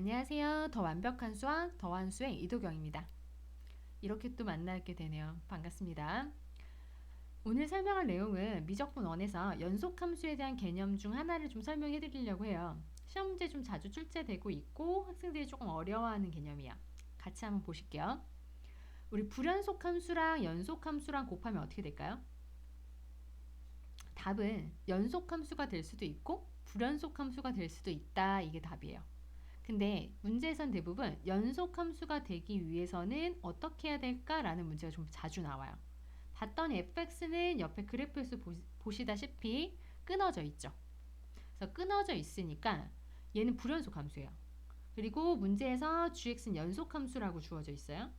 안녕하세요. 더 완벽한 수학 더한수의 이도경입니다. 이렇게 또 만나게 되네요. 반갑습니다. 오늘 설명할 내용은 미적분 1에서 연속 함수에 대한 개념 중 하나를 좀 설명해 드리려고 해요. 시험 문제 좀 자주 출제되고 있고 학생들이 조금 어려워하는 개념이야. 같이 한번 보실게요. 우리 불연속 함수랑 연속 함수랑 곱하면 어떻게 될까요? 답은 연속 함수가 될 수도 있고 불연속 함수가 될 수도 있다. 이게 답이에요. 근데 문제에선 대부분 연속 함수가 되기 위해서는 어떻게 해야 될까라는 문제가 좀 자주 나와요. 봤더니 fx는 옆에 그래프에서 보시다시피 끊어져 있죠. 그래서 끊어져 있으니까 얘는 불연속 함수예요. 그리고 문제에서 gx는 연속 함수라고 주어져 있어요.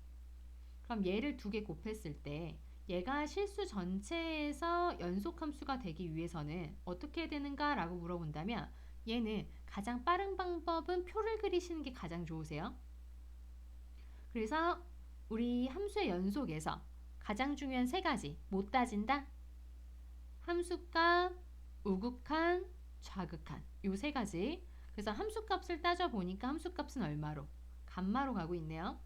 그럼 얘를 두 개 곱했을 때 얘가 실수 전체에서 연속 함수가 되기 위해서는 어떻게 해야 되는가라고 물어본다면 얘는 가장 빠른 방법은 표를 그리시는 게 가장 좋으세요. 그래서 우리 함수의 연속에서 가장 중요한 세 가지 못 따진다. 함수값, 우극한, 좌극한 요 세 가지. 그래서 함수값을 따져 보니까 함수값은 얼마로? 감마로 가고 있네요.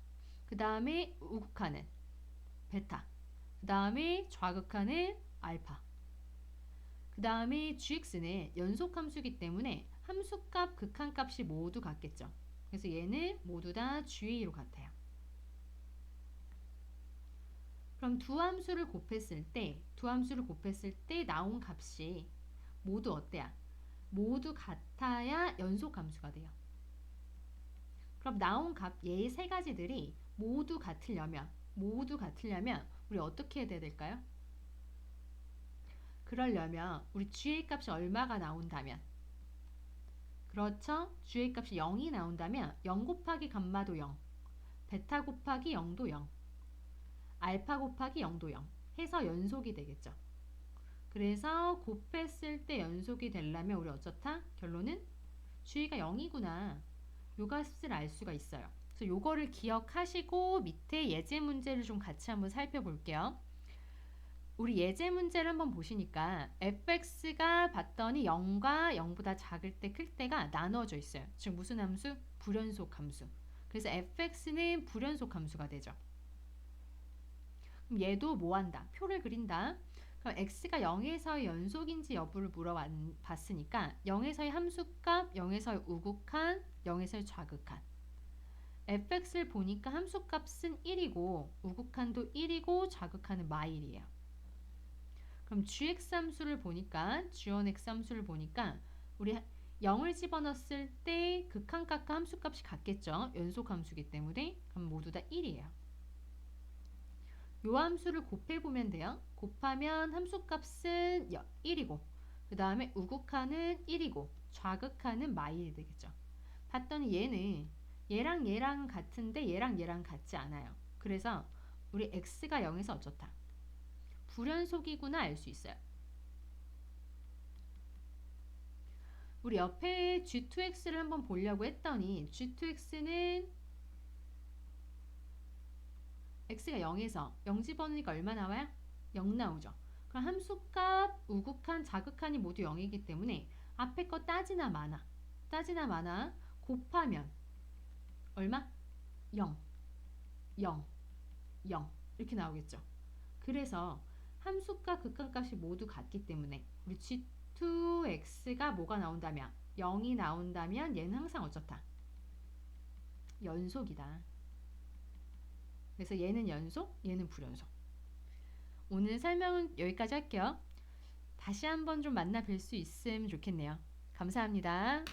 그 다음에 우극한은 베타. 그 다음에 좌극한은 알파. 그 다음에 gx는 연속함수이기 때문에 함수값, 극한값이 모두 같겠죠. 그래서 얘는 모두 다 GA로 같아요. 그럼 두 함수를 곱했을 때, 두 함수를 곱했을 때 나온 값이 모두 어때야? 모두 같아야 연속 함수가 돼요. 그럼 나온 값, 얘세 가지들이 모두 같으려면, 모두 같으려면 우리 어떻게 해야 될까요? 그러려면 우리 GA 값이 얼마가 나온다면 그렇죠? GA 값이 0이 나온다면 0 곱하기 감마도 0 베타 곱하기 0도 0 알파 곱하기 0도 0 해서 연속이 되겠죠. 그래서 곱했을 때 연속이 되려면 우리 어쩌다? 결론은 GA가 0이구나. 요 값을 알 수가 있어요. 그래서 요거를 기억하시고 밑에 예제 문제를 좀 같이 한번 살펴볼게요. 우리 예제 문제를 한번 보시니까 fx가 봤더니 0과 0보다 작을 때 클 때가 나누어져 있어요. 즉 무슨 함수? 불연속 함수. 그래서 fx는 불연속 함수가 되죠. 그럼 얘도 뭐 한다? 표를 그린다. 그럼 x가 0에서의 연속인지 여부를 물어봤으니까 0에서의 함수값, 0에서의 우극한, 0에서의 좌극한. fx를 보니까 함수값은 1이고 우극한도 1이고 좌극한은 마일이에요. 그럼 gx 함수를 보니까 g1x 함수를 보니까 우리 0을 집어넣었을 때 극한값과 함수값이 같겠죠. 연속 함수기 때문에 그럼 모두 다 1이에요. 요 함수를 곱해보면 돼요. 곱하면 함수값은 1이고 그 다음에 우극한은 1이고 좌극한은 마일이 되겠죠. 봤더니 얘는 얘랑 얘랑 같은데 얘랑 얘랑 같지 않아요. 그래서 우리 x가 0에서 어쩌다? 불연속이구나 알 수 있어요. 우리 옆에 G2X를 한번 보려고 했더니 G2X는 X가 0에서 0 집어넣으니까 얼마 나와요? 0 나오죠. 그럼 함수값, 우극한, 자극한이 모두 0이기 때문에 앞에 거 따지나 마나 따지나 마나 곱하면 얼마? 0 0 0 이렇게 나오겠죠. 그래서 함수값, 극한값이 모두 같기 때문에 우리 G2X가 뭐가 나온다면 0이 나온다면 얘는 항상 어쩌다? 연속이다. 그래서 얘는 연속, 얘는 불연속. 오늘 설명은 여기까지 할게요. 다시 한번 좀 만나 뵐 수 있으면 좋겠네요. 감사합니다.